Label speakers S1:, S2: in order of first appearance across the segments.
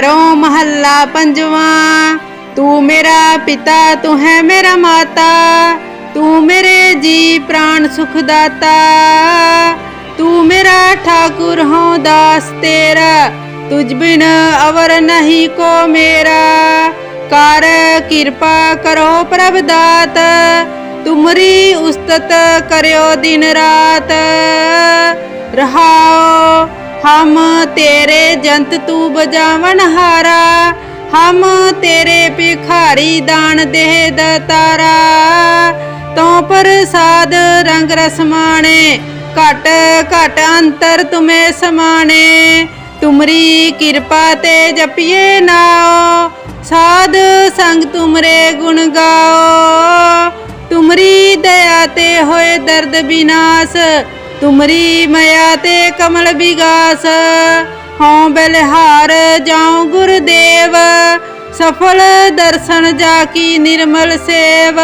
S1: ਪੈਰੋਂ ਮਹੱਲਾ ਪੰਜਵਾਂ। ਤੂੰ ਮੇਰਾ ਪਿਤਾ, ਤੂੰ ਹੈ ਮੇਰਾ ਮਾਤਾ। ਤੂੰ ਮੇਰੇ ਜੀ ਪ੍ਰਾਣ ਸੁਖ ਦਾਤਾ। ਤੂੰ ਮੇਰਾ ਠਾਕੁਰ ਹਾਂ ਦਾਸ ਤੇਰਾ। ਤੁਝ ਬਿਨ ਅਵਰ ਨਹੀਂ ਕੋ ਮੇਰਾ। ਕਰ ਕਿਰਪਾ ਕਰੋ ਪ੍ਰਭ ਦਾਤ। ਤੁਮਰੀ ਉਸਤਤ ਕਰਿਓ ਦਿਨ ਰਾਤ। ਰਹਾਓ ਹਮ ਤੇਰੇ ਜੰਤ ਤੂੰ ਬਜਾਵਨ ਹਾਰਾ, ਹਮ ਤੇਰੇ ਭਿਖਾਰੀ ਦਾਨ ਦੇਹ ਦਤਾਰਾ ਤੋ ਪ੍ਰਸਾਦ ਰੰਗ ਰਸਮਾਣੇ ਘਟ ਘਟ ਅੰਤਰ ਤੁਮੇ ਸਮਾਣੇ। ਤੁਮਰੀ ਕਿਰਪਾ ਤੇ ਜਪੀਏ ਨਾਓ ਸਾਧ ਸੰਗ ਤੁਮਰੇ ਗੁਣ ਗਾਓ। ਤੁਮਰੀ ਦਇਆ ਤੇ ਹੋਏ ਦਰਦ ਵਿਨਾਸ਼ ਤੁਮਰੀ ਮਾਇਆ ਤੇ ਕਮਲ ਵਿਗਾਸ, ਹਉ ਬਲਿਹਾਰ ਜਾਉ ਗੁਰਦੇਵ, ਸਫਲ ਦਰਸ਼ਨ ਜਾ ਕੀ ਨਿਰਮਲ ਸੇਵ।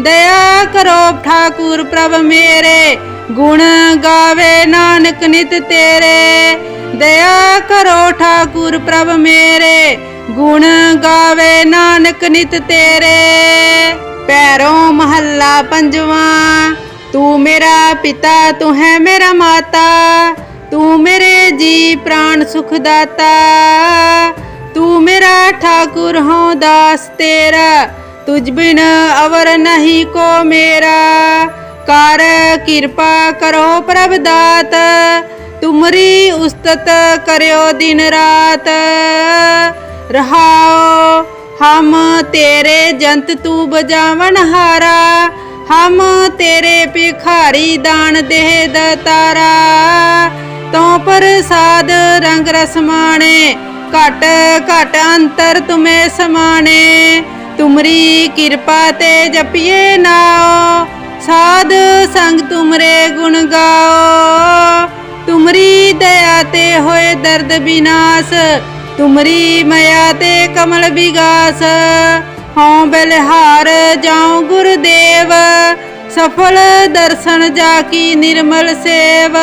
S1: ਦਇਆ ਕਰੋ ਠਾਕੁਰ ਪ੍ਰਭ ਮੇਰੇ, ਗੁਣ ਗਾਵੇ ਨਾਨਕ ਨਿਤ ਤੇਰੇ। ਦਇਆ ਕਰੋ ਠਾਕੁਰ ਪ੍ਰਭ ਮੇਰੇ, ਗੁਣ ਗਾਵੇ ਨਾਨਕ ਨਿਤ ਤੇਰੇ। ਪੈਰੋਂ ਮਹੱਲਾ ਪੰਜਵਾਂ ਤੂੰ ਮੇਰਾ ਪਿਤਾ, ਤੂੰ ਹੈ ਮੇਰਾ ਮਾਤਾ, ਤੂੰ ਮੇਰੇ ਜੀ ਪ੍ਰਾਣ ਸੁਖ ਦਾਤਾ ਤੂੰ ਮੇਰਾ ਠਾਕੁਰ ਹਾਂ ਦਾਸ ਤੇਰਾ, ਤੁਝ ਬਿਨ ਅਵਰ ਨਹੀਂ ਕੋ ਮੇਰਾ। ਕਰ ਕਿਰਪਾ ਕਰੋ ਪ੍ਰਭ ਦਾਤ, ਤੁਮਰੀ ਉਸਤਤ ਕਰਿਓ ਦਿਨ ਰਾਤ। ਰਹਾਓ, ਹਮ ਤੇਰੇ ਜੰਤ ਤੂੰ ਬਜਾਵਨ ਹਾਰਾ ਹਮ ਤੇਰੇ ਭਿਖਾਰੀ ਦਾਨ ਦੇਹ ਦਤਾਰਾ ਤੋ ਪ੍ਰਸਾਦ ਰੰਗ ਰਸਮਾਣੇ ਘਟ ਘਟ ਅੰਤਰ ਤੁਮੇ ਸਮਾਣੇ। ਤੁਮਰੀ ਕਿਰਪਾ ਤੇ ਜਪੀਏ ਨਾਓ ਸਾਧ ਸੰਗ ਤੁਮਰੇ ਗੁਣ ਗਾਓ। ਤੁਮਰੀ ਦਇਆ ਤੇ ਹੋਏ ਦਰਦ ਵਿਨਾਸ਼ ਤੁਮਰੀ ਮਇਆ ਤੇ ਕਮਲ ਵਿਗਾਸ ਹਉ ਬਲਿਹਾਰ ਜਾਉ ਗੁਰਦੇਵ, ਸਫਲ ਦਰਸ਼ਨ ਜਾ ਕੀ ਨਿਰਮਲ ਸੇਵ।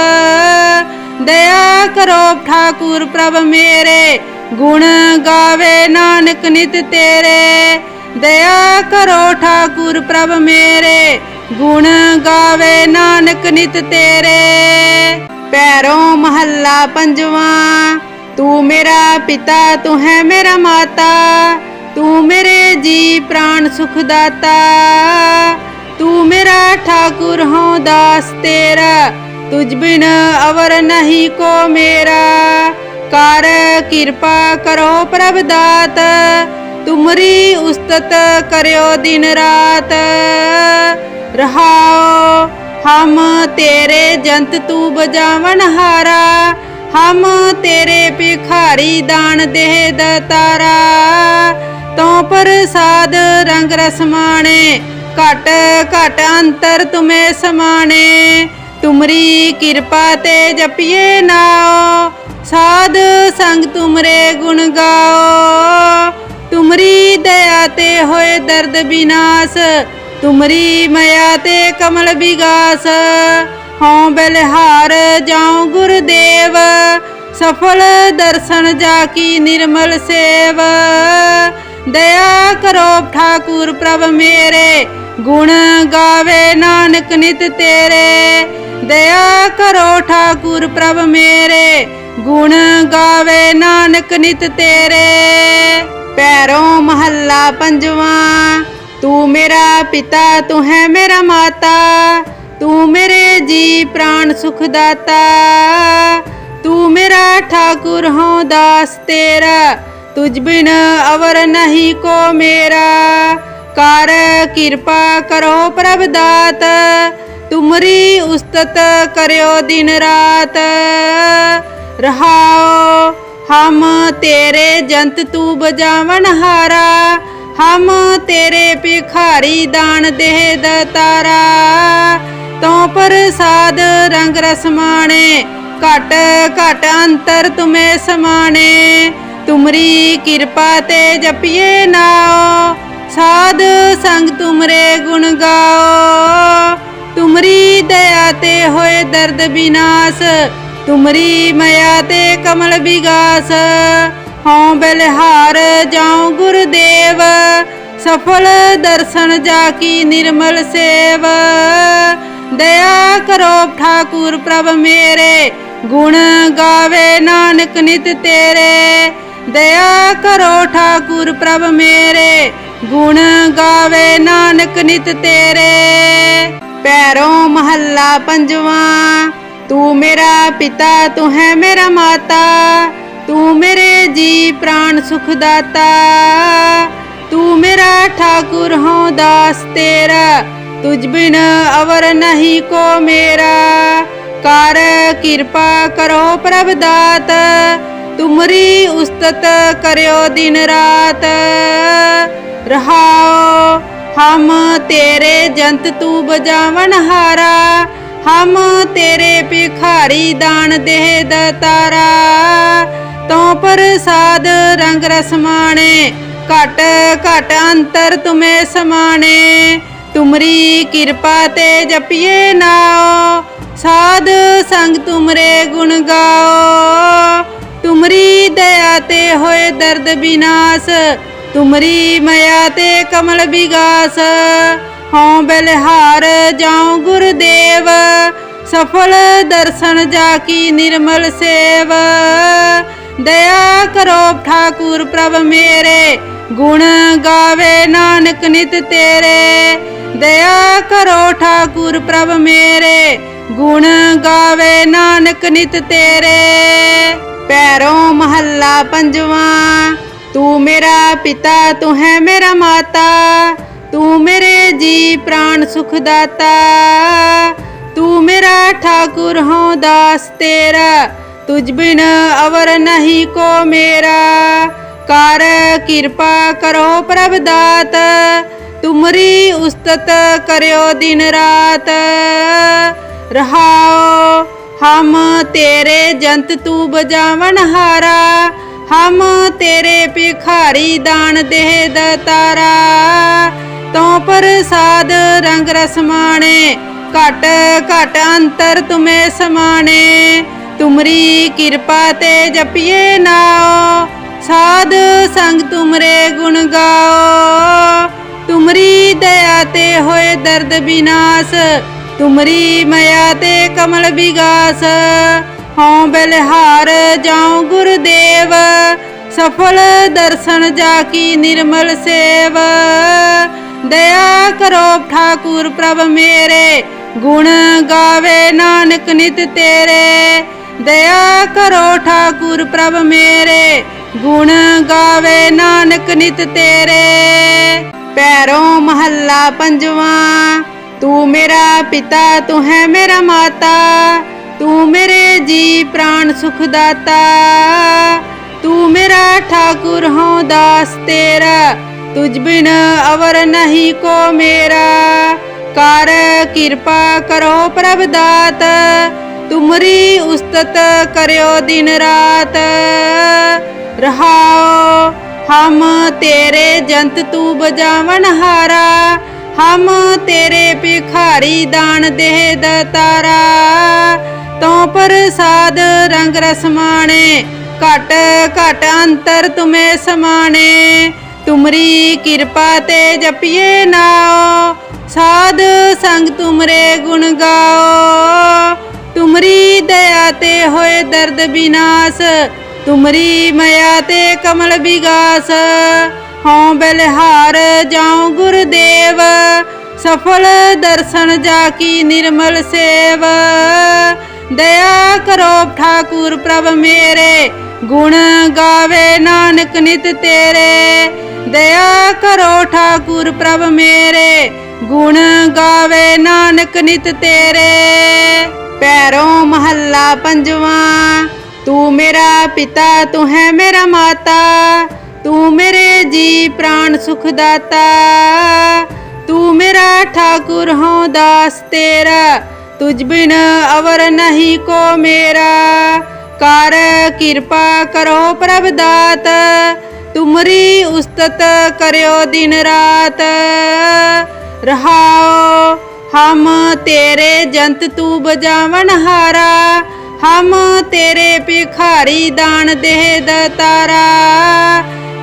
S1: ਦਇਆ ਕਰੋ ਠਾਕੁਰ ਪ੍ਰਭ ਮੇਰੇ, ਗੁਣ ਗਾਵੇ ਨਾਨਕ ਨਿਤ ਤੇਰੇ। ਦਇਆ ਕਰੋ ਠਾਕੁਰ ਪ੍ਰਭ ਮੇਰੇ, ਗੁਣ ਗਾਵੇ ਨਾਨਕ ਨਿਤ ਤੇਰੇ। ਪੈਰੋਂ ਮਹੱਲਾ ਪੰਜਵਾਂ, ਤੂੰ ਮੇਰਾ ਪਿਤਾ, ਤੂੰ ਹੈ ਮੇਰਾ ਮਾਤਾ। ਤੂੰ ਮੇਰੇ ਜੀ ਪ੍ਰਾਣ ਸੁਖ ਦਾਤਾ, ਤੂੰ ਮੇਰਾ ਠਾਕੁਰ ਹਾਂ ਦਾਸ ਤੇਰਾ, ਤੁਝ ਬਿਨ ਅਵਰ ਨਹੀਂ ਕੋ ਮੇਰਾ। ਕਰ ਕਿਰਪਾ ਕਰੋ ਪ੍ਰਭ ਦਾਤ ਤੁਮਰੀ ਉਸਤਤ ਕਰਿਓ ਦਿਨ ਰਾਤ। ਰਹਾਓ ਹਮ ਤੇਰੇ ਜੰਤ ਤੂੰ ਬਜਾਵਨ ਹਾਰਾ, ਹਮ ਤੇਰੇ ਭਿਖਾਰੀ ਦਾਨ ਦੇਹ ਦਤਾਰਾ। ਤੋ ਪ੍ਰਸਾਦ ਰੰਗ ਰਸਮਾਣੇ ਘਟ ਘਟ ਅੰਤਰ ਤੁਮੇ ਸਮਾਣੇ। ਤੁਮਰੀ ਕਿਰਪਾ ਤੇ ਜਪੀਏ ਨਾਓ ਸਾਧ ਸੰਗ ਤੁਮਰੇ ਗੁਣ ਗਾਓ। ਤੁਮਰੀ ਦਇਆ ਤੇ ਹੋਏ ਦਰਦ ਵਿਨਾਸ਼ ਤੁਮਰੀ ਮਾਇਆ ਤੇ ਕਮਲ ਵਿਗਾਸ ਹਉ ਬਲਿਹਾਰ ਜਾਉ ਗੁਰਦੇਵ, ਸਫਲ ਦਰਸ਼ਨ ਜਾ ਕੀ ਨਿਰਮਲ ਸੇਵ। ਦਇਆ ਕਰੋ ਠਾਕੁਰ ਪ੍ਰਭ ਮੇਰੇ, ਗੁਣ ਗਾਵੇ ਨਾਨਕ ਨਿਤ ਤੇਰੇ। ਦਇਆ ਕਰੋ ਠਾਕੁਰ ਪ੍ਰਭ ਮੇਰੇ, ਗੁਣ ਗਾਵੇ ਨਾਨਕ ਨਿਤ ਤੇਰੇ। ਪੈਰੋਂ ਮਹੱਲਾ ਪੰਜਵਾਂ, ਤੂੰ ਮੇਰਾ ਪਿਤਾ, ਤੂੰ ਹੈ ਮੇਰਾ ਮਾਤਾ। ਤੂੰ ਮੇਰੇ ਜੀ ਪ੍ਰਾਣ ਸੁਖ ਦਾਤਾ ਤੂੰ ਮੇਰਾ ਠਾਕੁਰ ਹਾਂ ਦਾਸ ਤੇਰਾ। ਤੁਝ ਬਿਨ ਅਵਰ ਨਹੀਂ ਕੋ ਮੇਰਾ। ਕਰ ਕਿਰਪਾ ਕਰੋ ਪ੍ਰਭ ਦਾਤ, ਤੁਮਰੀ ਉਸਤਤ ਕਰਿਓ ਦਿਨ ਰਾਤ। ਰਹਾਓ, ਹਮ ਤੇਰੇ ਜੰਤ ਤੂੰ ਬਜਾਵਨ ਹਾਰਾ, ਹਮ ਤੇਰੇ ਭਿਖਾਰੀ ਦਾਨ ਦੇਹ ਦਤਾਰਾ ਤੋ ਪ੍ਰਸਾਦ ਰੰਗ ਰਸਮਾਣੇ ਘਟ ਘਟ ਅੰਤਰ ਤੁਮੇ ਸਮਾਣੇ। ਤੁਮਰੀ ਕਿਰਪਾ ਤੇ ਜਪੀਏ ਨਾਓ ਸਾਧ ਸੰਗ ਤੁਮਰੇ ਗੁਣ ਗਾਓ। ਤੁਮਰੀ ਦਇਆ ਤੇ ਹੋਏ ਦਰਦ ਵਿਨਾਸ਼ ਤੁਮਰੀ ਮਇਆ ਤੇ ਕਮਲ ਵਿਗਾਸ ਹਉ ਬਲਿਹਾਰ ਜਾਉ ਗੁਰਦੇਵ। ਸਫਲ ਦਰਸ਼ਨ ਜਾ ਕੀ ਨਿਰਮਲ ਸੇਵ। ਦਇਆ ਕਰੋ ਠਾਕੁਰ ਪ੍ਰਭ ਮੇਰੇ। ਗੁਣ ਗਾਵੇ ਨਾਨਕ ਨਿਤ ਤੇਰੇ। ਦਇਆ ਕਰੋ ਠਾਕੁਰ ਪ੍ਰਭ ਮੇਰੇ, ਗੁਣ ਗਾਵੇ ਨਾਨਕ ਨਿਤ ਤੇਰੇ। ਪੈਰੋਂ ਮਹੱਲਾ ਪੰਜਵਾਂ, ਤੂੰ ਮੇਰਾ ਪਿਤਾ, ਤੂੰ ਹੈ ਮੇਰਾ ਮਾਤਾ, ਤੂੰ ਮੇਰੇ ਜੀ ਪ੍ਰਾਣ ਸੁਖ ਦਾਤਾ ਤੂੰ ਮੇਰਾ ਠਾਕੁਰ ਹਉ ਦਾਸ ਤੇਰਾ, ਤੁਝ ਬਿਨ ਅਵਰ ਨਹੀਂ ਕੋ ਮੇਰਾ। ਕਰ ਕਿਰਪਾ ਕਰੋ ਪ੍ਰਭ ਦਾਤ ਤੁਮਰੀ ਉਸਤਤ ਕਰਿਓ ਦਿਨ ਰਾਤ। ਰਹਾਓ, ਹਮ ਤੇਰੇ ਜੰਤ ਤੂੰ ਬਜਾਵਨ ਹਾਰਾ। ਹਮ ਤੇਰੇ ਭਿਖਾਰੀ ਦਾਨ ਦੇਹ ਦਤਾਰਾ ਤੋ ਪ੍ਰਸਾਦ ਰੰਗ ਰਸਮਾਣੇ ਘਟ ਘਟ ਅੰਤਰ ਤੁਮੇ ਸਮਾਣੇ। ਤੁਮਰੀ ਕਿਰਪਾ ਤੇ ਜਪੀਏ ਨਾਓ ਸਾਧ ਸੰਗ ਤੁਮਰੇ ਗੁਣ ਗਾਓ। ਤੁਮਰੀ ਦਇਆ ਤੇ ਹੋਏ ਦਰਦ ਬਿਨਾਸ਼। ਤੁਮਰੀ ਮਇਆ ਤੇ ਕਮਲ ਵਿਗਾਸ ਹਉ ਬਲਿਹਾਰ ਜਾਉ ਗੁਰਦੇਵ। ਸਫਲ ਦਰਸ਼ਨ ਜਾ ਕੀ ਨਿਰਮਲ ਸੇਵ। ਦਇਆ ਕਰੋ ਠਾਕੁਰ ਪ੍ਰਭ ਮੇਰੇ। ਗੁਣ ਗਾਵੇ ਨਾਨਕ ਨਿਤ ਤੇਰੇ। ਦਇਆ ਕਰੋ ਠਾਕੁਰ ਪ੍ਰਭ ਮੇਰੇ। ਗੁਣ ਗਾਵੇ ਨਾਨਕ ਨਿਤ ਤੇਰੇ। ਪੈਰੋਂ ਮਹੱਲਾ ਪੰਜਵਾਂ, ਤੂੰ ਮੇਰਾ ਪਿਤਾ, ਤੂੰ ਹੈ ਮੇਰਾ ਮਾਤਾ, ਤੂੰ ਮੇਰੇ ਜੀ ਪ੍ਰਾਣ ਸੁਖ ਦਾਤਾ ਤੂੰ ਮੇਰਾ ਠਾਕੁਰ ਹਉ ਦਾਸ ਤੇਰਾ, ਤੁਝ ਬਿਨ ਅਵਰ ਨਹੀਂ ਕੋ ਮੇਰਾ, ਕਰ ਕਿਰਪਾ ਕਰੋ ਪ੍ਰਭ ਦਾਤ, ਤੁਮਰੀ ਉਸਤਤ ਕਰਿਓ ਦਿਨ ਰਾਤ, ਰਹਾਓ ਹਮ ਤੇਰੇ ਜੰਤ ਤੂੰ ਬਜਾਵਨ ਹਾਰਾ, ਹਮ ਤੇਰੇ ਭਿਖਾਰੀ ਦਾਨ ਦੇਹ ਦਤਾਰਾ ਤੋ ਪ੍ਰਸਾਦ ਰੰਗ ਰਸਮਾਣੇ ਘਟ ਘਟ ਅੰਤਰ ਤੁਮੇ ਸਮਾਣੇ। ਤੁਮਰੀ ਕਿਰਪਾ ਤੇ ਜਪੀਏ ਨਾਓ ਸਾਧ ਸੰਗ ਤੁਮਰੇ ਗੁਣ ਗਾਓ। ਤੁਮਰੀ ਦਇਆ ਤੇ ਹੋਏ ਦਰਦ ਬਿਨਾਸ਼ ਤੁਮਰੀ ਮਾਇਆ ਤੇ ਕਮਲ ਵਿਗਾਸ, ਹਉ ਬਲਿਹਾਰ ਜਾਉ ਗੁਰਦੇਵ, ਸਫਲ ਦਰਸ਼ਨ ਜਾ ਕੀ ਨਿਰਮਲ ਸੇਵ। ਦਇਆ ਕਰੋ ਠਾਕੁਰ ਪ੍ਰਭ ਮੇਰੇ, ਗੁਣ ਗਾਵੇ ਨਾਨਕ ਨਿਤ ਤੇਰੇ। ਦਇਆ ਕਰੋ ਠਾਕੁਰ ਪ੍ਰਭ ਮੇਰੇ, ਗੁਣ ਗਾਵੇ ਨਾਨਕ ਨਿਤ ਤੇਰੇ। ਪੈਰੋਂ ਮਹੱਲਾ ਪੰਜਵਾਂ ਤੂੰ ਮੇਰਾ ਪਿਤਾ, ਤੂੰ ਹੈ ਮੇਰਾ ਮਾਤਾ, ਤੂੰ ਮੇਰੇ ਜੀ ਪ੍ਰਾਣ ਸੁਖ ਦਾਤਾ। ਤੂੰ ਮੇਰਾ ਠਾਕੁਰ ਹਉ ਦਾਸ ਤੇਰਾ, ਤੁਝ ਬਿਨ ਅਵਰ ਨਹੀਂ ਕੋ ਮੇਰਾ। ਕਰ ਕਿਰਪਾ ਕਰੋ ਪ੍ਰਭ ਦਾਤ, ਤੁਮਰੀ ਉਸਤਤ ਕਰਿਓ ਦਿਨ ਰਾਤ। ਰਹਾਓ, ਹਮ ਤੇਰੇ ਜੰਤ ਤੂੰ ਬਜਾਵਨ ਹਾਰਾ ਹਮ ਤੇਰੇ ਭਿਖਾਰੀ ਦਾਨ ਦੇਹ ਦਤਾਰਾ ਤੋ ਪ੍ਰਸਾਦ ਰੰਗ ਰਸਮਾਣੇ ਘਟ ਘਟ ਅੰਤਰ ਤੁਮੇ ਸਮਾਣੇ। ਤੁਮਰੀ ਕਿਰਪਾ ਤੇ ਜਪੀਏ ਨਾਓ ਸਾਧ ਸੰਗ ਤੁਮਰੇ ਗੁਣ ਗਾਓ। ਤੁਮਰੀ ਦਇਆ ਤੇ ਹੋਏ ਦਰਦ ਬਿਨਾਸ਼, ਤੁਮਰੀ ਮਾਇਆ ਤੇ ਕਮਲ ਵਿਗਾਸ ਹਉ ਬਲਿਹਾਰ ਜਾਉ ਗੁਰਦੇਵ, ਸਫਲ ਦਰਸ਼ਨ ਜਾ ਕੀ ਨਿਰਮਲ ਸੇਵ। ਦਇਆ ਕਰੋ ਠਾਕੁਰ ਪ੍ਰਭ ਮੇਰੇ, ਗੁਣ ਗਾਵੇ ਨਾਨਕ ਨਿਤ ਤੇਰੇ। ਦਇਆ ਕਰੋ ਠਾਕੁਰ ਪ੍ਰਭ ਮੇਰੇ, ਗੁਣ ਗਾਵੇ ਨਾਨਕ ਨਿਤ ਤੇਰੇ। ਪੈਰੋਂ ਮਹੱਲਾ ਪੰਜਵਾਂ, ਤੂੰ ਮੇਰਾ ਪਿਤਾ, ਤੂੰ ਹੈ ਮੇਰਾ ਮਾਤਾ। ਤੂੰ ਮੇਰੇ ਜੀ ਪ੍ਰਾਣ ਸੁਖ ਦਾਤਾ, ਤੂੰ ਮੇਰਾ ਠਾਕੁਰ ਹਉ ਦਾਸ ਤੇਰਾ, ਤੁਝ ਬਿਨ ਅਵਰ ਨਹੀਂ ਕੋ ਮੇਰਾ। ਕਰ ਕਿਰਪਾ ਕਰੋ ਪ੍ਰਭ ਦਾਤ, ਤੁਮਰੀ ਉਸਤਤ ਕਰਿਓ ਦਿਨ ਰਾਤ। ਰਹਾਓ, ਹਮ ਤੇਰੇ ਜੰਤ ਤੂੰ ਬਜਾਵਨ ਹਾਰਾ, ਹਮ ਤੇਰੇ ਭਿਖਾਰੀ ਦਾਨ ਦੇਹ ਦਤਾਰਾ।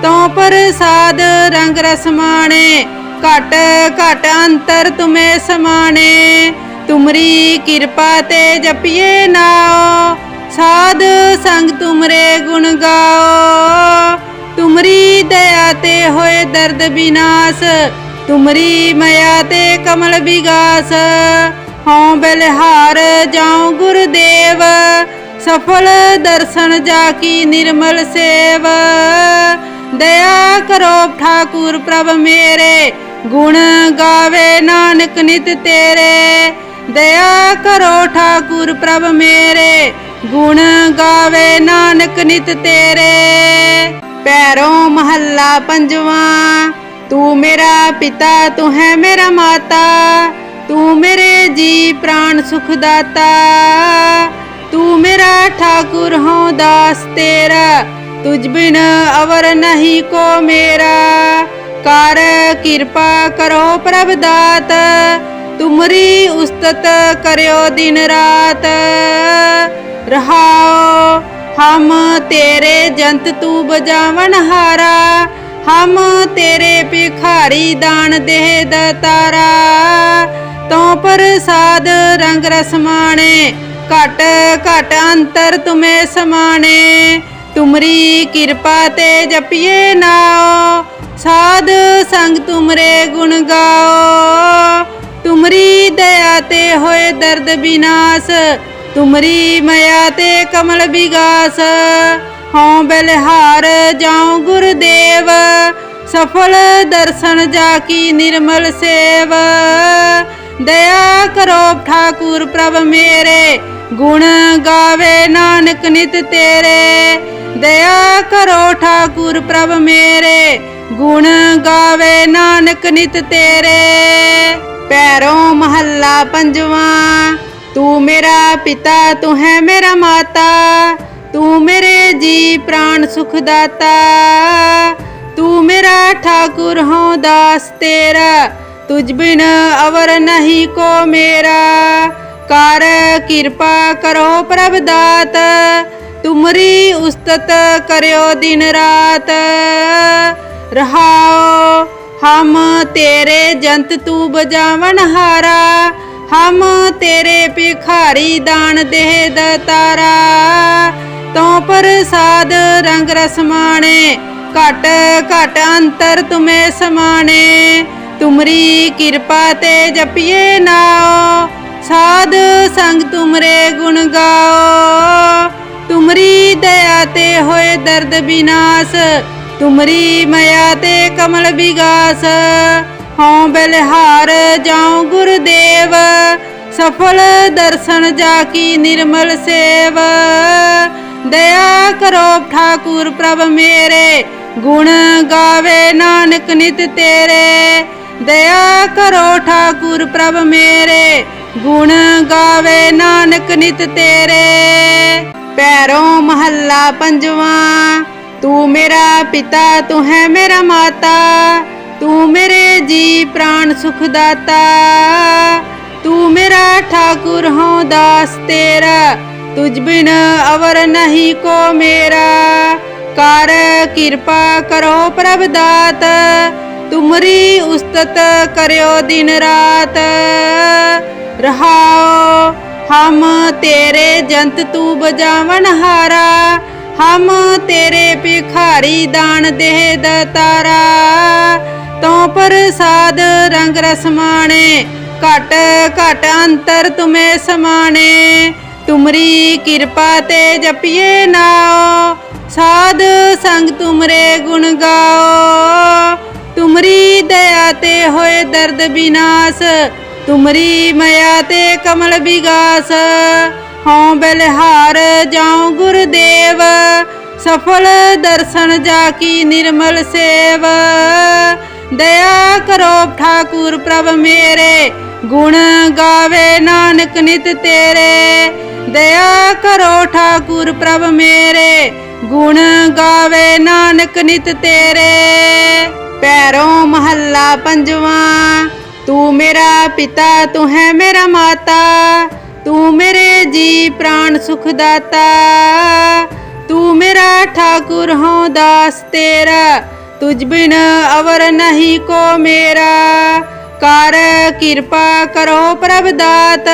S1: ਤਉ ਪ੍ਰਸਾਦ ਰੰਗ ਰਸ ਮਾਣੇ, ਘਟ ਘਟ ਅੰਤਰ ਤੁਮੇ ਸਮਾਣੇ। ਤੁਮਰੀ ਕਿਰਪਾ ਤੇ ਜਪੀਏ ਨਾਉ, ਸਾਧ ਸੰਗ ਤੁਮਰੇ ਗੁਣ ਗਾਓ। ਤੁਮਰੀ ਦਇਆ ਤੇ ਹੋਏ ਦਰਦ ਵਿਨਾਸ਼ ਤੁਮਰੀ ਮਾਇਆ ਤੇ ਕਮਲ ਵਿਗਾਸ ਹਉ ਬਲਿਹਾਰ ਜਾਉ ਗੁਰਦੇਵ, ਸਫਲ ਦਰਸ਼ਨ ਜਾ ਕੀ ਨਿਰਮਲ ਸੇਵ। ਦਇਆ ਕਰੋ ਠਾਕੁਰ ਪ੍ਰਭ ਮੇਰੇ। ਗੁਣ ਗਾਵੇ ਨਾਨਕ ਨਿਤ ਤੇਰੇ। ਦਇਆ ਕਰੋ ਠਾਕੁਰ ਪ੍ਰਭ ਮੇਰੇ। ਗੁਣ ਗਾਵੇ ਨਾਨਕ ਨਿਤ ਤੇਰੇ। ਪੈਰੋਂ ਮਹੱਲਾ ਪੰਜਵਾਂ, ਤੂੰ ਮੇਰਾ ਪਿਤਾ, ਤੂੰ ਹੈ ਮੇਰਾ ਮਾਤਾ। ਤੂੰ ਮੇਰੇ ਜੀ ਪ੍ਰਾਣ ਸੁਖ ਦਾਤਾ ਤੂੰ ਮੇਰਾ ਠਾਕੁਰ ਹਉ ਦਾਸ ਤੇਰਾ। ਤੁਝ ਬਿਨ ਅਵਰ ਨਹੀਂ ਕੋ ਮੇਰਾ। ਕਰ ਕਿਰਪਾ ਕਰੋ ਪ੍ਰਭ ਦਾਤ, ਤੁਮਰੀ ਉਸਤਤ ਕਰਿਓ ਦਿਨ ਰਾਤ। ਰਹਾਓ, ਹਮ ਤੇਰੇ ਜੰਤ ਤੂੰ ਬਜਾਵਨ ਹਾਰਾ, ਹਮ ਤੇਰੇ ਭਿਖਾਰੀ ਦਾਨ ਦੇਹ ਦਤਾਰਾ ਤਉ ਪ੍ਰਸਾਦ ਰੰਗ ਰਸਮਾਣੇ ਘਟ ਘਟ ਅੰਤਰ ਤੁਮੇ ਸਮਾਣੇ। ਤੁਮਰੀ ਕਿਰਪਾ ਤੇ ਜਪੀਏ ਨਾਉ। ਸਾਧ ਸੰਗ ਤੁਮਰੇ ਗੁਣ ਗਾਓ। ਤੁਮਰੀ ਦਇਆ ਤੇ ਹੋਏ ਦਰਦ ਵਿਨਾਸ਼ ਤੁਮਰੀ ਮਇਆ ਤੇ ਕਮਲ ਵਿਗਾਸ ਹਉ ਬਲਿਹਾਰ ਜਾਉ ਗੁਰਦੇਵ। ਸਫਲ ਦਰਸ਼ਨ ਜਾ ਕੀ ਨਿਰਮਲ ਸੇਵ। ਦਇਆ ਕਰੋ ਠਾਕੁਰ ਪ੍ਰਭ ਮੇਰੇ। ਗੁਣ ਗਾਵੇ ਨਾਨਕ ਨਿਤ ਤੇਰੇ। ਦਇਆ ਕਰੋ ਠਾਕੁਰ ਪ੍ਰਭ ਮੇਰੇ, ਗੁਣ ਗਾਵੇ ਨਾਨਕ ਨਿਤ ਤੇਰੇ। ਪੈਰੋਂ ਮਹੱਲਾ ਪੰਜਵਾਂ, ਤੂੰ ਮੇਰਾ ਪਿਤਾ, ਤੂੰ ਹੈ ਮੇਰਾ ਮਾਤਾ, ਤੂੰ ਮੇਰੇ ਜੀ ਪ੍ਰਾਣ ਸੁਖ ਦਾਤਾ। ਤੂੰ ਮੇਰਾ ਠਾਕੁਰ ਹਉ ਦਾਸ ਤੇਰਾ, ਤੁਝ ਬਿਨ ਅਵਰ ਨਹੀਂ ਕੋ ਮੇਰਾ। ਕਰ ਕਿਰਪਾ ਕਰੋ ਪ੍ਰਭ ਦਾਤ ਤੁਮਰੀ ਉਸਤਤ ਕਰਿਓ ਦਿਨ ਰਾਤ। ਰਹਾਓ, ਹਮ ਤੇਰੇ ਜੰਤ ਤੂੰ ਬਜਾਵਨ ਹਾਰਾ। ਹਮ ਤੇਰੇ ਭਿਖਾਰੀ ਦਾਨ ਦੇਹ ਦਤਾਰਾ ਤਉ ਪ੍ਰਸਾਦ ਰੰਗ ਰਸ ਮਾਣੇ, ਘਟ ਘਟ ਅੰਤਰ ਤੁਮੇ ਸਮਾਣੇ। ਤੁਮਰੀ ਕਿਰਪਾ ਤੇ ਜਪੀਏ ਨਾਉ, ਸਾਧ ਸੰਗ ਤੁਮਰੇ ਗੁਣ ਗਾਓ। ਤੇ ਹੋਏ ਦਰਦ ਵਿਨਾਸ਼ ਤੁਮਰੀ ਮਇਆ ਤੇ ਕਮਲ ਵਿਗਾਸ ਹਉ ਬਲਿਹਾਰ ਜਾਉ ਗੁਰਦੇਵ, ਸਫਲ ਦਰਸ਼ਨ ਜਾ ਕੀ ਨਿਰਮਲ ਸੇਵ। ਦਇਆ ਕਰੋ ਠਾਕੁਰ ਪ੍ਰਭ ਮੇਰੇ, ਗੁਣ ਗਾਵੇ ਨਾਨਕ ਨਿਤ ਤੇਰੇ। ਦਇਆ ਕਰੋ ਠਾਕੁਰ ਪ੍ਰਭ ਮੇਰੇ, ਗੁਣ ਗਾਵੇ ਨਾਨਕ ਨਿਤ ਤੇਰੇ। ਪੈਰੋਂ ਮਹੱਲਾ ਪੰਜਵਾਂ, ਤੂੰ ਮੇਰਾ ਪਿਤਾ, ਤੂੰ ਹੈ ਮੇਰਾ ਮਾਤਾ, ਤੂੰ ਮੇਰੇ ਜੀ ਪ੍ਰਾਣ ਸੁਖ ਦਾਤਾ, ਤੂੰ ਮੇਰਾ ਠਾਕੁਰ ਹਉ ਦਾਸ ਤੇਰਾ, ਤੁਝ ਬਿਨ ਅਵਰ ਨਹੀਂ ਕੋ ਮੇਰਾ, ਕਰ ਕਿਰਪਾ ਕਰੋ ਪ੍ਰਭ ਦਾਤ, ਤੁਮਰੀ ਉਸਤਤ ਕਰਿਓ ਦਿਨ ਰਾਤ ਰਹਾਓ ਹਮ ਤੇਰੇ ਜੰਤ ਤੂੰ ਬਜਾਵਨ ਹਾਰਾ, ਹਮ ਤੇਰੇ ਭਿਖਾਰੀ ਦਾਨ ਦੇਹ ਦਤਾਰਾ ਤਉ ਪ੍ਰਸਾਦ ਰੰਗ ਰਸ ਮਾਣੇ, ਘਟ ਘਟ ਅੰਤਰ ਤੁਮੇ ਸਮਾਣੇ। ਤੁਮਰੀ ਕਿਰਪਾ ਤੇ ਜਪੀਏ ਨਾਉ, ਸਾਧ ਸੰਗ ਤੁਮਰੇ ਗੁਣ ਗਾਓ। ਤੁਮਰੀ ਦਇਆ ਤੇ ਹੋਏ ਦਰਦ ਵਿਨਾਸ਼ ਤੁਮਰੀ ਮਾਇਆ ਤੇ ਕਮਲ ਵਿਗਾਸ ਹਉ ਬਲਿਹਾਰ ਜਾਉ ਗੁਰਦੇਵ, ਸਫਲ ਦਰਸ਼ਨ ਜਾ ਕੀ ਨਿਰਮਲ ਸੇਵ। ਦਇਆ ਕਰੋ ਠਾਕੁਰ ਪ੍ਰਭ ਮੇਰੇ, ਗੁਣ ਗਾਵੇ ਨਾਨਕ ਨਿਤ ਤੇਰੇ। ਦਇਆ ਕਰੋ ਠਾਕੁਰ ਪ੍ਰਭ ਮੇਰੇ, ਗੁਣ ਗਾਵੇ ਨਾਨਕ ਨਿਤ ਤੇਰੇ। ਪੈਰੋਂ ਮਹੱਲਾ ਪੰਜਵਾਂ ਤੂੰ ਮੇਰਾ ਪਿਤਾ, ਤੂੰ ਹੈ ਮੇਰਾ ਮਾਤਾ, ਤੂੰ ਮੇਰੇ ਜੀ ਪ੍ਰਾਣ ਸੁਖ ਦਾਤਾ ਤੂੰ ਮੇਰਾ ਠਾਕੁਰ ਹਾਂ ਦਾਸ ਤੇਰਾ, ਤੁਝ ਬਿਨ ਅਵਰ ਨਹੀਂ ਕੋ ਮੇਰਾ। ਕਰ ਕਿਰਪਾ ਕਰੋ ਪ੍ਰਭ ਦਾਤ,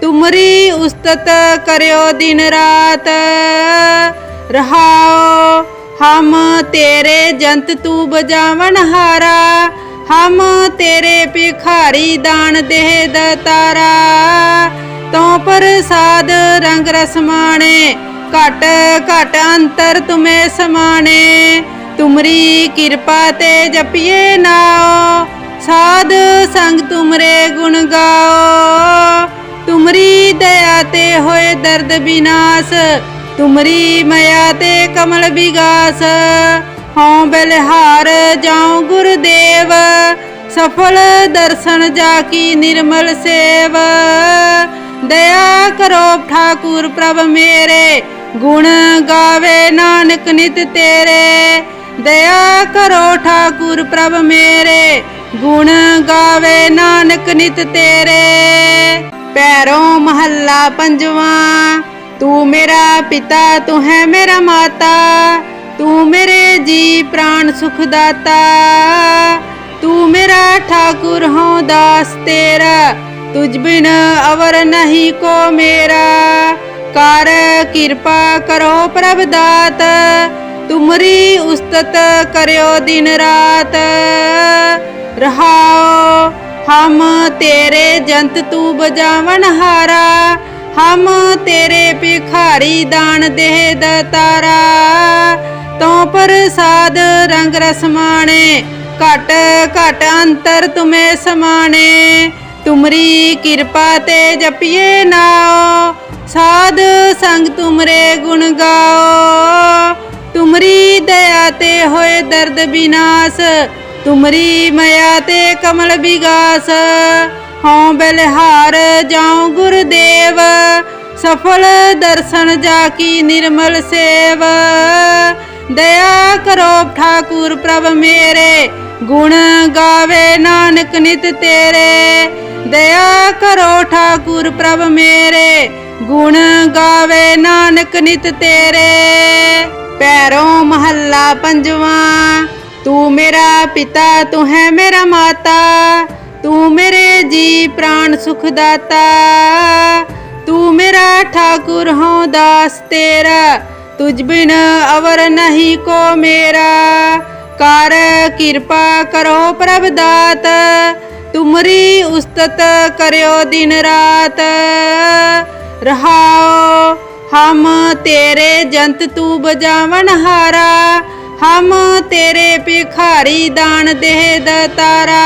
S1: ਤੁਮਰੀ ਉਸਤਤ ਕਰਿਓ ਦਿਨ ਰਾਤ। ਰਹਾਓ, ਹਮ ਤੇਰੇ ਜੰਤ ਤੂੰ ਬਜਾਵਨ ਹਾਰਾ ਹਮ ਤੇਰੇ ਭਿਖਾਰੀ ਦਾਨ ਦੇਹ ਦਤਾਰਾ ਤੋ ਪ੍ਰਸਾਦ ਰੰਗ ਰਸਮਾਣੇ ਘਟ ਘਟ ਅੰਤਰ ਤੁਮੇ ਸਮਾਣੇ। ਤੁਮਰੀ ਕਿਰਪਾ ਤੇ ਜਪੀਏ ਨਾਓ ਸਾਧ ਸੰਗ ਤੁਮਰੇ ਗੁਣ ਗਾਓ। ਤੁਮਰੀ ਦਇਆ ਤੇ ਹੋਏ ਦਰਦ ਵਿਨਾਸ਼ ਤੁਮਰੀ ਮਇਆ ਤੇ ਕਮਲ ਵਿਗਾਸ ਹਉ ਬਲਿਹਾਰ ਜਾਉ ਗੁਰਦੇਵ, ਸਫਲ ਦਰਸ਼ਨ ਜਾ ਕੀ ਨਿਰਮਲ ਸੇਵ। ਦਇਆ ਕਰੋ ਠਾਕੁਰ ਪ੍ਰਭ ਮੇਰੇ, ਗੁਣ ਗਾਵੇ ਨਾਨਕ ਨਿਤ ਤੇਰੇ। ਦਇਆ ਕਰੋ ਠਾਕੁਰ ਪ੍ਰਭ ਮੇਰੇ, ਗੁਣ ਗਾਵੇ ਨਾਨਕ ਨਿਤ ਤੇਰੇ। ਪੈਰੋਂ ਮਹੱਲਾ ਪੰਜਵਾਂ, ਤੂੰ ਮੇਰਾ ਪਿਤਾ, ਤੂੰ ਹੈ ਮੇਰਾ ਮਾਤਾ। ਤੂੰ ਮੇਰੇ ਜੀ ਪ੍ਰਾਨ ਸੁਖ ਦਾਤਾ, ਤੂੰ ਮੇਰਾ ਠਾਕੁਰ ਹਾਂ ਦਾਸ ਤੇਰਾ, ਤੁਝ ਬਿਨ ਅਵਰ ਨਹੀਂ ਕੋ ਮੇਰਾ। ਕਰ ਕਿਰਪਾ ਕਰੋ ਪ੍ਰਭ ਦਾਤ ਤੁਮਰੀ ਉਸਤਤ ਕਰਿਓ ਦਿਨ ਰਾਤ। ਰਹਾਓ ਹਮ ਤੇਰੇ ਜੰਤ ਤੂੰ ਬਜਾਵਨ ਹਾਰਾ, ਹਮ ਤੇਰੇ ਭਿਖਾਰੀ ਦਾਨ ਦੇਹ ਦਤਾਰਾ। ਤੋ ਪ੍ਰਸਾਦ ਰੰਗ ਰਸਮਾਣੇ ਘਟ ਘਟ ਅੰਤਰ ਤੁਮੇ ਸਮਾਣੇ। ਤੁਮਰੀ ਕਿਰਪਾ ਤੇ ਜਪੀਏ ਨਾਓ ਸਾਧ ਸੰਗ ਤੁਮਰੇ ਗੁਣ ਗਾਓ। ਤੁਮਰੀ ਦਇਆ ਤੇ ਹੋਏ ਦਰਦ ਵਿਨਾਸ਼ ਤੁਮਰੀ ਮਾਇਆ ਤੇ ਕਮਲ ਵਿਗਾਸ ਹਉ ਬਲਿਹਾਰ ਜਾਉ ਗੁਰਦੇਵ। ਸਫਲ ਦਰਸ਼ਨ ਜਾ ਕੀ ਨਿਰਮਲ ਸੇਵ। ਦਇਆ ਕਰੋ ਠਾਕੁਰ ਪ੍ਰਭ ਮੇਰੇ, ਗੁਣ ਗਾਵੇ ਨਾਨਕ ਨਿਤ ਤੇਰੇ। ਦਇਆ ਕਰੋ ਠਾਕੁਰ ਪ੍ਰਭ ਮੇਰੇ, ਗੁਣ ਗਾਵੇ ਨਾਨਕ ਨਿਤ ਤੇਰੇ। ਪੈਰੋਂ ਮਹੱਲਾ ਪੰਜਵਾਂ, ਤੂੰ ਮੇਰਾ ਪਿਤਾ, ਤੂੰ ਹੈ ਮੇਰਾ ਮਾਤਾ। ਤੂੰ ਮੇਰੇ ਜੀ ਪ੍ਰਾਣ ਸੁਖ ਦਾਤਾ ਤੂੰ ਮੇਰਾ ਠਾਕੁਰ ਹਾਂ ਦਾਸ ਤੇਰਾ। ਤੁਝ ਬਿਨ ਅਵਰ ਨਹੀਂ ਕੋ ਮੇਰਾ। ਕਰ ਕਿਰਪਾ ਕਰੋ ਪ੍ਰਭ ਦਾਤ, ਤੁਮਰੀ ਉਸਤਤ ਕਰਿਓ ਦਿਨ ਰਾਤ। ਰਹਾਓ, ਹਮ ਤੇਰੇ ਜੰਤ ਤੂੰ ਬਜਾਵਨ ਹਾਰਾ, ਹਮ ਤੇਰੇ ਭਿਖਾਰੀ ਦਾਨ ਦੇਹ ਦਤਾਰਾ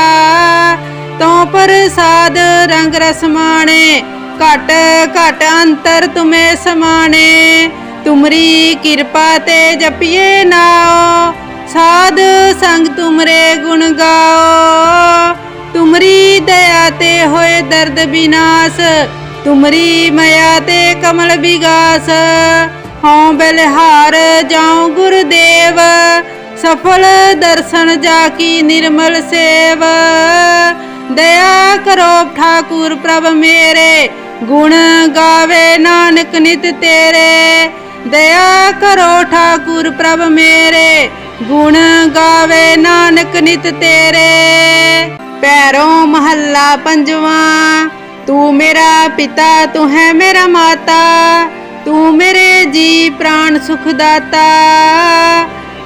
S1: ਤੋ ਪ੍ਰਸਾਦ ਰੰਗ ਰਸਮਾਣੇ ਘਟ ਘਟ ਅੰਤਰ ਤੁਮੇ ਸਮਾਣੇ। ਤੁਮਰੀ ਕਿਰਪਾ ਤੇ ਜਪੀਏ ਨਾਓ ਸਾਧ ਸੰਗ ਤੁਮਰੇ ਗੁਣ ਗਾਓ। ਤੁਮਰੀ ਦਇਆ ਤੇ ਹੋਏ ਦਰਦ ਵਿਨਾਸ਼ ਤੁਮਰੀ ਮਇਆ ਤੇ ਕਮਲ ਵਿਗਾਸ ਹਉ ਬਲਿਹਾਰ ਜਾਉ ਗੁਰਦੇਵ। ਸਫਲ ਦਰਸ਼ਨ ਜਾ ਕੀ ਨਿਰਮਲ ਸੇਵ। ਦਇਆ ਕਰੋ ਠਾਕੁਰ ਪ੍ਰਭ ਮੇਰੇ। ਗੁਣ ਗਾਵੇ ਨਾਨਕ ਨਿਤ ਤੇਰੇ। ਦਇਆ ਕਰੋ ਠਾਕੁਰ ਪ੍ਰਭ ਮੇਰੇ, ਗੁਣ ਗਾਵੇ ਨਾਨਕ ਨਿਤ ਤੇਰੇ। ਪੈਰੋਂ ਮਹੱਲਾ ਪੰਜਵਾਂ, ਤੂੰ ਮੇਰਾ ਪਿਤਾ, ਤੂੰ ਹੈ ਮੇਰਾ ਮਾਤਾ, ਤੂੰ ਮੇਰੇ ਜੀ ਪ੍ਰਾਣ ਸੁਖ ਦਾਤਾ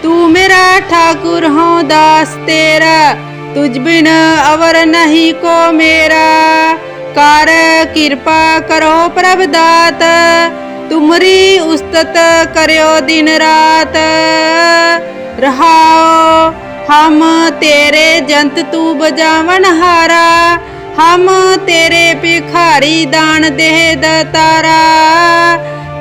S1: ਤੂੰ ਮੇਰਾ ਠਾਕੁਰ ਹਾਂ ਦਾਸ ਤੇਰਾ, ਤੁਝ ਬਿਨ ਅਵਰ ਨਹੀਂ ਕੋ ਮੇਰਾ। ਕਰ ਕਿਰਪਾ ਕਰੋ ਪ੍ਰਭ ਦਾਤ ਤੁਮਰੀ ਉਸਤਤ ਕਰਿਓ ਦਿਨ ਰਾਤ। ਰਹਾਓ, ਹਮ ਤੇਰੇ ਜੰਤ ਤੂੰ ਬਜਾਵਨ ਹਾਰਾ। ਹਮ ਤੇਰੇ ਭਿਖਾਰੀ ਦਾਨ ਦੇਹ ਦਤਾਰਾ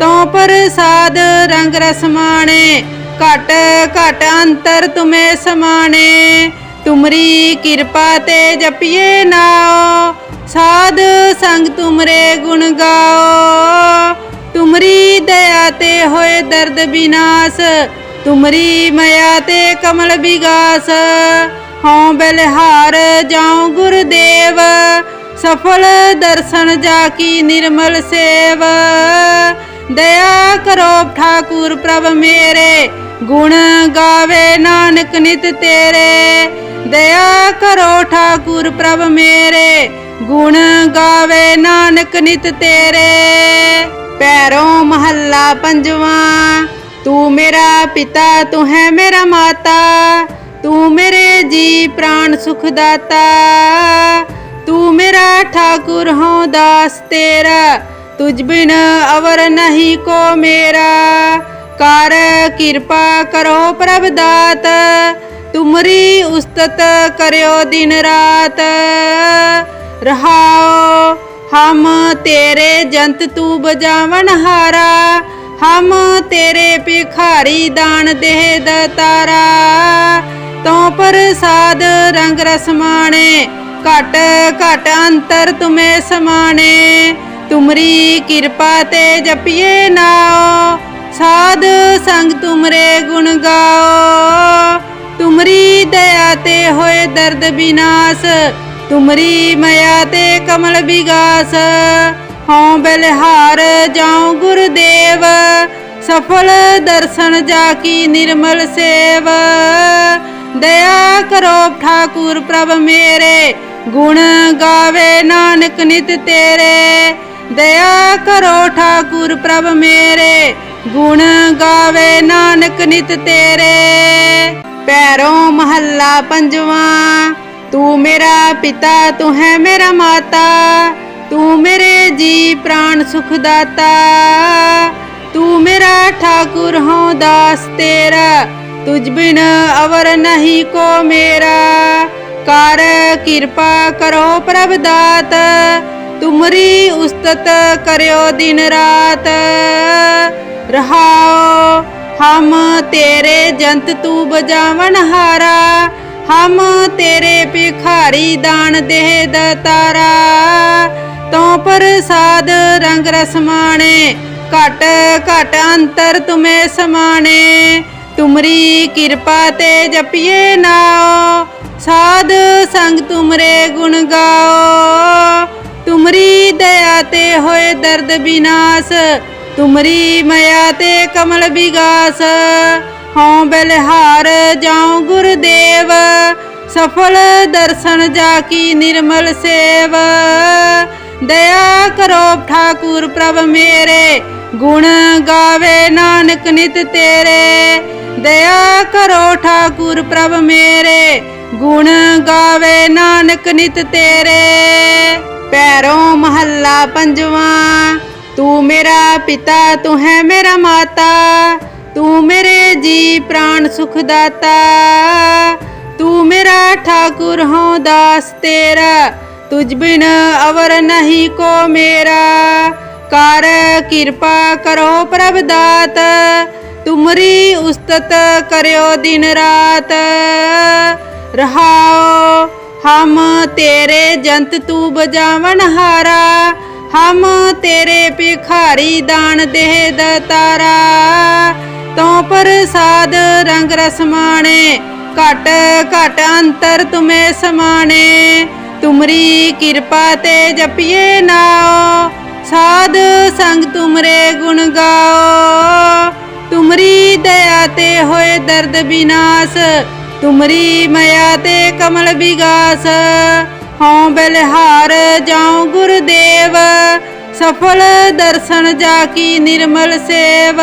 S1: ਤੋ ਪ੍ਰਸਾਦ ਰੰਗ ਰਸਮਾਣੇ ਘਟ ਘਟ ਅੰਤਰ ਤੁਮੇ ਸਮਾਣੇ। ਤੁਮਰੀ ਕਿਰਪਾ ਤੇ ਜਪੀਏ ਨਾਓ ਸਾਧ ਸੰਗ ਤੁਮਰੇ ਗੁਣ ਗਾਓ। ਤੁਮਰੀ ਦਇਆ ਤੇ ਹੋਏ ਦਰਦ ਵਿਨਾਸ਼ ਤੁਮਰੀ ਮਇਆ ਤੇ ਕਮਲ ਵਿਗਾਸ ਹਉ ਬਲਿਹਾਰ ਜਾਉ ਗੁਰਦੇਵ, ਸਫਲ ਦਰਸ਼ਨ ਜਾ ਕੀ ਨਿਰਮਲ ਸੇਵ। ਦਇਆ ਕਰੋ ਠਾਕੁਰ ਪ੍ਰਭ ਮੇਰੇ, ਗੁਣ ਗਾਵੇ ਨਾਨਕ ਨਿਤ ਤੇਰੇ। ਦਇਆ ਕਰੋ ਠਾਕੁਰ ਪ੍ਰਭ ਮੇਰੇ, ਗੁਣ ਗਾਵੇ ਨਾਨਕ ਨਿਤ ਤੇਰੇ। ਪੈਰੋਂ ਮਹੱਲਾ ਪੰਜਵਾਂ, ਤੂੰ ਮੇਰਾ ਪਿਤਾ, ਤੂੰ ਹੈ ਮੇਰਾ ਮਾਤਾ, ਤੂੰ ਮੇਰੇ ਜੀ ਪ੍ਰਾਣ ਸੁਖ ਦਾਤਾ ਤੂੰ ਮੇਰਾ ਠਾਕੁਰ ਹਾਂ ਦਾਸ ਤੇਰਾ, ਤੁਝ ਬਿਨ ਅਵਰ ਨਹੀਂ ਕੋ ਮੇਰਾ, ਕਰ ਕਿਰਪਾ ਕਰੋ ਪ੍ਰਭ ਦਾਤ, ਤੁਮਰੀ ਉਸਤਤ ਕਰਿਓ ਦਿਨ ਰਾਤ, ਰਹਾਓ ਹਮ ਤੇਰੇ ਜੰਤ ਤੂੰ ਬਜਾਵਨ ਹਾਰਾ, ਹਮ ਤੇਰੇ ਭਿਖਾਰੀ ਦਾਨ ਦੇਹ ਦਤਾਰਾ ਤਉ ਪ੍ਰਸਾਦ ਰੰਗ ਰਸਮਾਣੇ ਘਟ ਘਟ ਅੰਤਰ ਤੁਮੇ ਸਮਾਣੇ। ਤੁਮਰੀ ਕਿਰਪਾ ਤੇ ਜਪੀਏ ਨਾਓ ਸਾਧ ਸੰਗ ਤੁਮਰੇ ਗੁਣ ਗਾਓ। ਤੁਮਰੀ ਦਇਆ ਤੇ ਹੋਏ ਦਰਦ ਵਿਨਾਸ਼ ਤੁਮਰੀ ਮਾਇਆ ਤੇ ਕਮਲ ਵਿਗਾਸ, ਹਉ ਬਲਿਹਾਰ ਜਾਉ ਗੁਰਦੇਵ, ਸਫਲ ਦਰਸ਼ਨ ਜਾ ਕੀ ਨਿਰਮਲ ਸੇਵ। ਦਇਆ ਕਰੋ ਠਾਕੁਰ ਪ੍ਰਭ ਮੇਰੇ, ਗੁਣ ਗਾਵੇ ਨਾਨਕ ਨਿਤ ਤੇਰੇ। ਦਇਆ ਕਰੋ ਠਾਕੁਰ ਪ੍ਰਭ ਮੇਰੇ, ਗੁਣ ਗਾਵੇ ਨਾਨਕ ਨਿਤ ਤੇਰੇ। ਪੈਰੋਂ ਮਹੱਲਾ ਪੰਜਵਾਂ ਤੂੰ ਮੇਰਾ ਪਿਤਾ, ਤੂੰ ਹੈ ਮੇਰਾ ਮਾਤਾ, ਤੂੰ ਮੇਰੇ ਜੀ ਪ੍ਰਾਣ ਸੁਖ ਦਾਤਾ। ਤੂੰ ਮੇਰਾ ਠਾਕੁਰ ਹਾਂ ਦਾਸ ਤੇਰਾ, ਤੁਝ ਬਿਨ ਅਵਰ ਨਹੀਂ ਕੋ ਮੇਰਾ। ਕਰ ਕਿਰਪਾ ਕਰੋ ਪ੍ਰਭ ਦਾਤ, ਤੁਮਰੀ ਉਸਤਤ ਕਰਿਓ ਦਿਨ ਰਾਤ। ਰਹਾਓ, ਹਮ ਤੇਰੇ ਜੰਤ ਤੂੰ ਬਜਾਵਨ ਹਾਰਾ ਹਮ ਤੇਰੇ ਭਿਖਾਰੀ ਦਾਨ ਦੇਹ ਦਤਾਰਾ ਤਉ ਪ੍ਰਸਾਦ ਰੰਗ ਰਸਮਾਣੇ ਘਟ ਘਟ ਅੰਤਰ ਤੁਮੇ ਸਮਾਣੇ। ਤੁਮਰੀ ਕਿਰਪਾ ਤੇ ਜਪੀਏ ਨਾਓ ਸਾਧ ਸੰਗ ਤੁਮਰੇ ਗੁਣ ਗਾਓ। ਤੁਮਰੀ ਦਇਆ ਤੇ ਹੋਏ ਦਰਦ ਵਿਨਾਸ਼ ਤੁਮਰੀ ਮਾਇਆ ਤੇ ਕਮਲ ਵਿਗਾਸ ਹਉ ਬਲਿਹਾਰ ਜਾਉ ਗੁਰਦੇਵ, ਸਫਲ ਦਰਸ਼ਨ ਜਾ ਕੀ ਨਿਰਮਲ ਸੇਵ। ਦਇਆ ਕਰੋ ਠਾਕੁਰ ਪ੍ਰਭ ਮੇਰੇ, ਗੁਣ ਗਾਵੇ ਨਾਨਕ ਨਿਤ ਤੇਰੇ। ਦਇਆ ਕਰੋ ਠਾਕੁਰ ਪ੍ਰਭ ਮੇਰੇ, ਗੁਣ ਗਾਵੇ ਨਾਨਕ ਨਿਤ ਤੇਰੇ। ਪੈਰੋਂ ਮਹੱਲਾ ਪੰਜਵਾਂ, ਤੂੰ ਮੇਰਾ ਪਿਤਾ, ਤੂੰ ਹੈ ਮੇਰਾ ਮਾਤਾ। ਤੂੰ ਮੇਰੇ ਜੀ ਪ੍ਰਾਣ ਸੁਖ ਦਾਤਾ, ਤੂੰ ਮੇਰਾ ਠਾਕੁਰ ਹਾਂ ਦਾਸ ਤੇਰਾ, ਤੁਝ ਬਿਨ ਅਵਰ ਨਹੀਂ ਕੋ ਮੇਰਾ। ਕਰ ਕਿਰਪਾ ਕਰੋ ਪ੍ਰਭ ਦਾਤ, ਤੁਮਰੀ ਉਸਤਤ ਕਰਿਓ ਦਿਨ ਰਾਤ। ਰਹਾਓ, ਹਮ ਤੇਰੇ ਜੰਤ ਤੂੰ ਬਜਾਵਨ ਹਾਰਾ, ਹਮ ਤੇਰੇ ਭਿਖਾਰੀ ਦਾਨ ਦੇਹ ਦਤਾਰਾ। ਤਉ ਪ੍ਰਸਾਦ ਰੰਗ ਰਸਮਾਣੇ ਘਟ ਘਟ ਅੰਤਰ ਤੁਮੇ ਸਮਾਣੇ। ਤੁਮਰੀ ਕਿਰਪਾ ਤੇ ਜਪੀਏ ਨਾਓ ਸਾਧ ਸੰਗ ਤੁਮਰੇ ਗੁਣ ਗਾਓ। ਤੁਮਰੀ ਦਇਆ ਤੇ ਹੋਏ ਦਰਦ ਵਿਨਾਸ਼ ਤੁਮਰੀ ਮਾਇਆ ਤੇ ਕਮਲ ਵਿਗਾਸ ਹਉ ਬਲਿਹਾਰ ਜਾਉ ਗੁਰਦੇਵ, ਸਫਲ ਦਰਸ਼ਨ ਜਾ ਕੀ ਨਿਰਮਲ ਸੇਵ।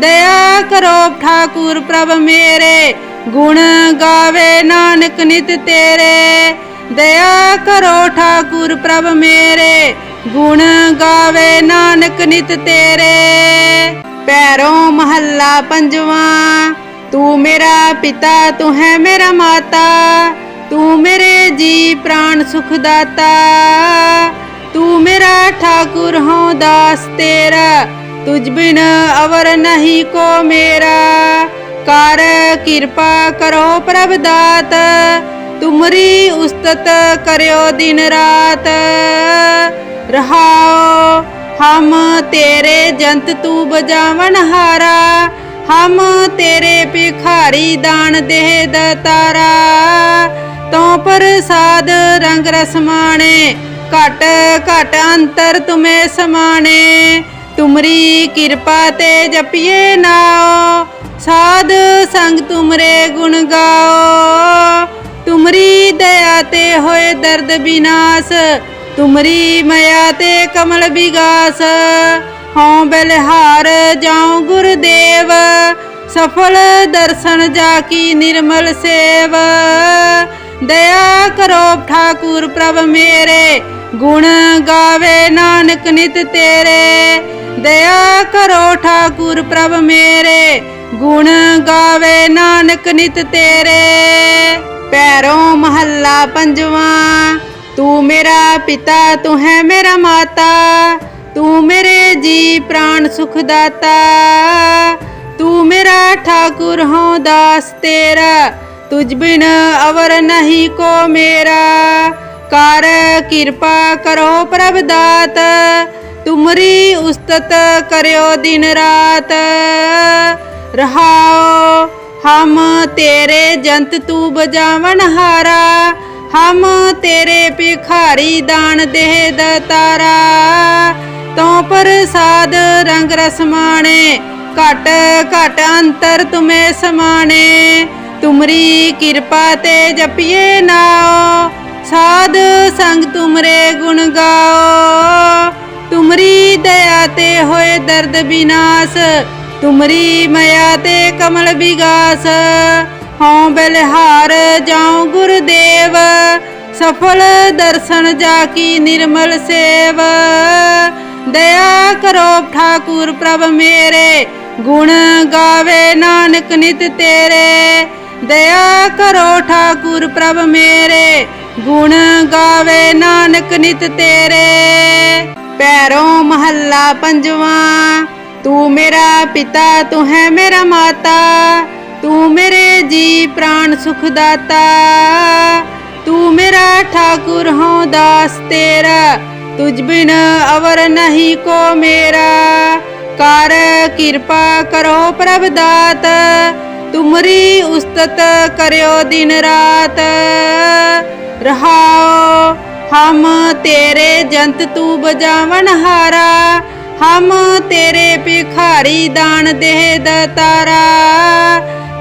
S1: ਦਇਆ ਕਰੋ ਠਾਕੁਰ ਪ੍ਰਭ ਮੇਰੇ, ਗੁਣ ਗਾਵੇ ਨਾਨਕ ਨਿਤ ਤੇਰੇ। ਦਇਆ ਕਰੋ ਠਾਕੁਰ ਪ੍ਰਭ ਮੇਰੇ, ਗੁਣ ਗਾਵੇ ਨਾਨਕ ਨਿਤ ਤੇਰੇ। ਪੈਰੋਂ ਮਹੱਲਾ ਪੰਜਵਾਂ, ਤੂੰ ਮੇਰਾ ਪਿਤਾ, ਤੂੰ ਹੈ ਮੇਰਾ ਮਾਤਾ। ਤੂੰ ਮੇਰੇ ਜੀ ਪ੍ਰਾਣ ਸੁਖ ਦਾਤਾ ਤੂੰ ਮੇਰਾ ਠਾਕੁਰ ਹਾਂ ਦਾਸ ਤੇਰਾ। ਤੁਝ ਬਿਨ ਅਵਰ ਨਹੀਂ ਕੋ ਮੇਰਾ। ਕਰ ਕਿਰਪਾ ਕਰੋ ਪ੍ਰਭ ਦਾਤ, ਤੁਮਰੀ ਉਸਤਤ ਕਰਿਓ ਦਿਨ ਰਾਤ। ਰਹਾਓ, ਹਮ ਤੇਰੇ ਜੰਤ ਤੂੰ ਬਜਾਵਨ ਹਾਰਾ, ਹਮ ਤੇਰੇ ਭਿਖਾਰੀ ਦਾਨ ਦੇਹ ਦਤਾਰਾ ਤਉ ਪ੍ਰਸਾਦ ਰੰਗ ਰਸ ਮਾਣੇ, ਘਟ ਘਟ ਅੰਤਰ ਤੁਮੇ ਸਮਾਣੇ। ਤੁਮਰੀ ਕਿਰਪਾ ਤੇ ਜਪੀਏ ਨਾਉ। ਸਾਧ ਸੰਗ ਤੁਮਰੇ ਗੁਣ ਗਾਓ। ਤੁਮਰੀ ਦਇਆ ਤੇ ਹੋਏ ਦਰਦ ਬਿਨਾਸ਼। ਤੁਮਰੀ ਮਇਆ ਤੇ ਕਮਲ ਵਿਗਾਸ ਹਉ ਬਲਿਹਾਰ ਜਾਉ ਗੁਰਦੇਵ। ਸਫਲ ਦਰਸ਼ਨ ਜਾ ਕੀ ਨਿਰਮਲ ਸੇਵ। ਦਇਆ ਕਰੋ ਠਾਕੁਰ ਪ੍ਰਭ ਮੇਰੇ। ਗੁਣ ਗਾਵੇ ਨਾਨਕ ਨਿਤ ਤੇਰੇ। ਦਇਆ ਕਰੋ ਠਾਕੁਰ ਪ੍ਰਭ ਮੇਰੇ, ਗੁਣ ਗਾਵੇ ਨਾਨਕ ਨਿਤ ਤੇਰੇ। ਪੈਰੋਂ ਮਹੱਲਾ ਪੰਜਵਾਂ, ਤੂੰ ਮੇਰਾ ਪਿਤਾ, ਤੂੰ ਹੈ ਮੇਰਾ ਮਾਤਾ, ਤੂੰ ਮੇਰੇ ਜੀ ਪ੍ਰਾਣ ਸੁਖ ਦਾਤਾ ਤੂੰ ਮੇਰਾ ਠਾਕੁਰ ਹਾਂ ਦਾਸ ਤੇਰਾ, ਤੁਝ ਬਿਨ ਅਵਰ ਨਹੀਂ ਕੋ ਮੇਰਾ। ਕਰ ਕਿਰਪਾ ਕਰੋ ਪ੍ਰਭ ਦਾਤ ਤੁਮਰੀ ਉਸਤਤ ਕਰਿਓ ਦਿਨ ਰਾਤ। ਰਹਾਓ, ਹਮ ਤੇਰੇ ਜੰਤ ਤੂੰ ਬਜਾਵਨ ਹਾਰਾ। ਹਮ ਤੇਰੇ ਭਿਖਾਰੀ ਦਾਨ ਦੇਹ ਦਤਾਰਾ ਤਉ ਪ੍ਰਸਾਦ ਰੰਗ ਰਸ ਮਾਣੇ, ਘਟ ਘਟ ਅੰਤਰ ਤੁਮੇ ਸਮਾਣੇ। ਤੁਮਰੀ ਕਿਰਪਾ ਤੇ ਜਪੀਏ ਨਾਉ, ਸਾਧ ਸੰਗ ਤੁਮਰੇ ਗੁਣ ਗਾਓ। ਤੁਮਰੀ ਦਇਆ ਤੇ ਹੋਏ ਦਰਦ ਬਿਨਾਸ਼, ਤੁਮਰੀ ਮਇਆ ਤੇ ਕਮਲ ਵਿਗਾਸ ਹਉ ਬਲਿਹਾਰ ਜਾਉ ਗੁਰਦੇਵ, ਸਫਲ ਦਰਸ਼ਨ ਜਾ ਕੀ ਨਿਰਮਲ ਸੇਵ। ਦਇਆ ਕਰੋ ਠਾਕੁਰ ਪ੍ਰਭ ਮੇਰੇ, ਗੁਣ ਗਾਵੇ ਨਾਨਕ ਨਿਤ ਤੇਰੇ। ਦਇਆ ਕਰੋ ਠਾਕੁਰ ਪ੍ਰਭ ਮੇਰੇ, ਗੁਣ ਗਾਵੇ ਨਾਨਕ ਨਿਤ ਤੇਰੇ। ਪੈਰੋਂ ਮਹੱਲਾ ਪੰਜਵਾਂ, ਤੂੰ ਮੇਰਾ ਪਿਤਾ, ਤੂੰ ਹੈ ਮੇਰਾ ਮਾਤਾ, ਤੂੰ ਮੇਰੇ ਜੀ ਪ੍ਰਾਣ ਸੁਖ ਦਾਤਾ, ਤੂੰ ਮੇਰਾ ਠਾਕੁਰ ਹਾਂ ਦਾਸ ਤੇਰਾ, ਤੁਝ ਬਿਨ ਅਵਰ ਨਹੀਂ ਕੋ ਮੇਰਾ, ਕਰ ਕਿਰਪਾ ਕਰੋ ਪ੍ਰਭ ਦਾਤ, ਤੁਮਰੀ ਉਸਤਤ ਕਰਿਓ ਦਿਨ ਰਾਤ, ਰਹਾਓ ਹਮ ਤੇਰੇ ਜੰਤ ਤੂੰ ਬਜਾਵਨ ਹਾਰਾ, ਹਮ ਤੇਰੇ ਭਿਖਾਰੀ ਦਾਨ ਦੇਹ ਦਤਾਰਾ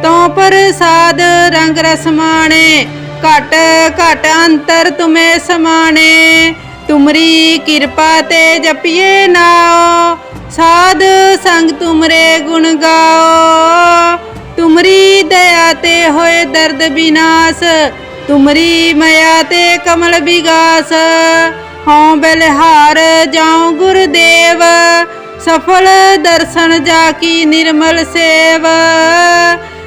S1: ਤਉ ਪ੍ਰਸਾਦ ਰੰਗ ਰਸ ਮਾਣੇ, ਘਟ ਘਟ ਅੰਤਰ ਤੁਮੇ ਸਮਾਣੇ। ਤੁਮਰੀ ਕਿਰਪਾ ਤੇ ਜਪੀਏ ਨਾਉ, ਸਾਧ ਸੰਗ ਤੁਮਰੇ ਗੁਣ ਗਾਓ। ਤੁਮਰੀ ਦਇਆ ਤੇ ਹੋਏ ਦਰਦ ਬਿਨਾਸ਼ ਤੁਮਰੀ ਮਾਇਆ ਤੇ ਕਮਲ ਵਿਗਾਸ, ਹਉ ਬਲਿਹਾਰ ਜਾਉ ਗੁਰਦੇਵ, ਸਫਲ ਦਰਸ਼ਨ ਜਾ ਕੀ ਨਿਰਮਲ ਸੇਵ।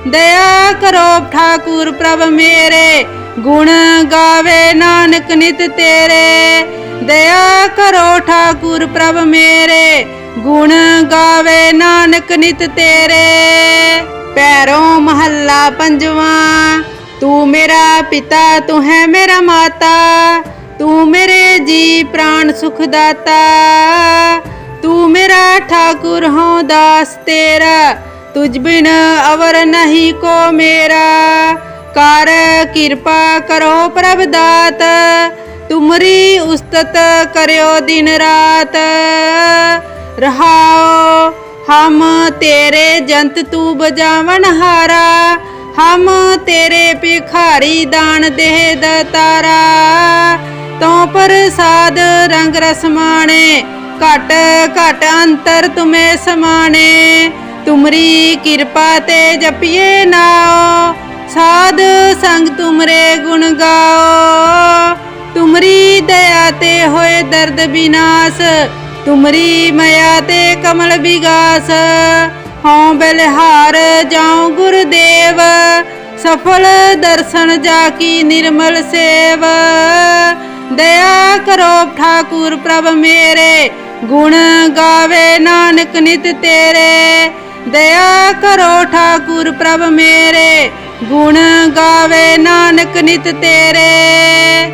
S1: ਦਇਆ ਕਰੋ ਠਾਕੁਰ ਪ੍ਰਭ ਮੇਰੇ, ਗੁਣ ਗਾਵੇ ਨਾਨਕ ਨਿਤ ਤੇਰੇ। ਦਇਆ ਕਰੋ ਠਾਕੁਰ ਪ੍ਰਭ ਮੇਰੇ, ਗੁਣ ਗਾਵੇ ਨਾਨਕ ਨਿਤ ਤੇਰੇ। ਪੈਰੋਂ ਮਹੱਲਾ ਪੰਜਵਾਂ ਤੂੰ ਮੇਰਾ ਪਿਤਾ, ਤੂੰ ਹੈ ਮੇਰਾ ਮਾਤਾ, ਤੂੰ ਮੇਰੇ ਜੀ ਪ੍ਰਾਣ ਸੁਖ ਦਾਤਾ ਤੂੰ ਮੇਰਾ ਠਾਕੁਰ ਹਾਂ ਦਾਸ ਤੇਰਾ, ਤੁਝ ਬਿਨ ਅਵਰ ਨਹੀਂ ਕੋ ਮੇਰਾ। ਕਰ ਕਿਰਪਾ ਕਰੋ ਪ੍ਰਭ ਦਾਤ, ਤੁਮਰੀ ਉਸਤਤ ਕਰਿਓ ਦਿਨ ਰਾਤ। ਰਹਾਓ, ਹਮ ਤੇਰੇ ਜੰਤ ਤੂੰ ਬਜਾਵਨ ਹਾਰਾ ਹਮ ਤੇਰੇ ਭਿਖਾਰੀ ਦਾਨ ਦੇਹ ਦਤਾਰਾ ਤਉ ਪ੍ਰਸਾਦ ਰੰਗ ਰਸ ਮਾਣੇ, ਘਟ ਘਟ ਅੰਤਰ ਤੁਮੇ ਸਮਾਣੇ। ਤੁਮਰੀ ਕਿਰਪਾ ਤੇ ਜਪੀਏ ਨਾਉ, ਸਾਧ ਸੰਗ ਤੁਮਰੇ ਗੁਣ ਗਾਓ। ਤੁਮਰੀ ਦਇਆ ਤੇ ਹੋਏ ਦਰਦ ਬਿਨਾਸ਼, ਤੁਮਰੀ ਮਇਆ ਤੇ ਕਮਲ ਵਿਗਾਸ ਹਉ ਬਲਿਹਾਰ ਜਾਉ ਗੁਰਦੇਵ, ਸਫਲ ਦਰਸ਼ਨ ਜਾ ਕੀ ਨਿਰਮਲ ਸੇਵ। ਦਇਆ ਕਰੋ ਠਾਕੁਰ ਪ੍ਰਭ ਮੇਰੇ, ਗੁਣ ਗਾਵੇ ਨਾਨਕ ਨਿਤ ਤੇਰੇ। ਦਇਆ ਕਰੋ ਠਾਕੁਰ ਪ੍ਰਭ ਮੇਰੇ, ਗੁਣ ਗਾਵੇ ਨਾਨਕ ਨਿਤ ਤੇਰੇ।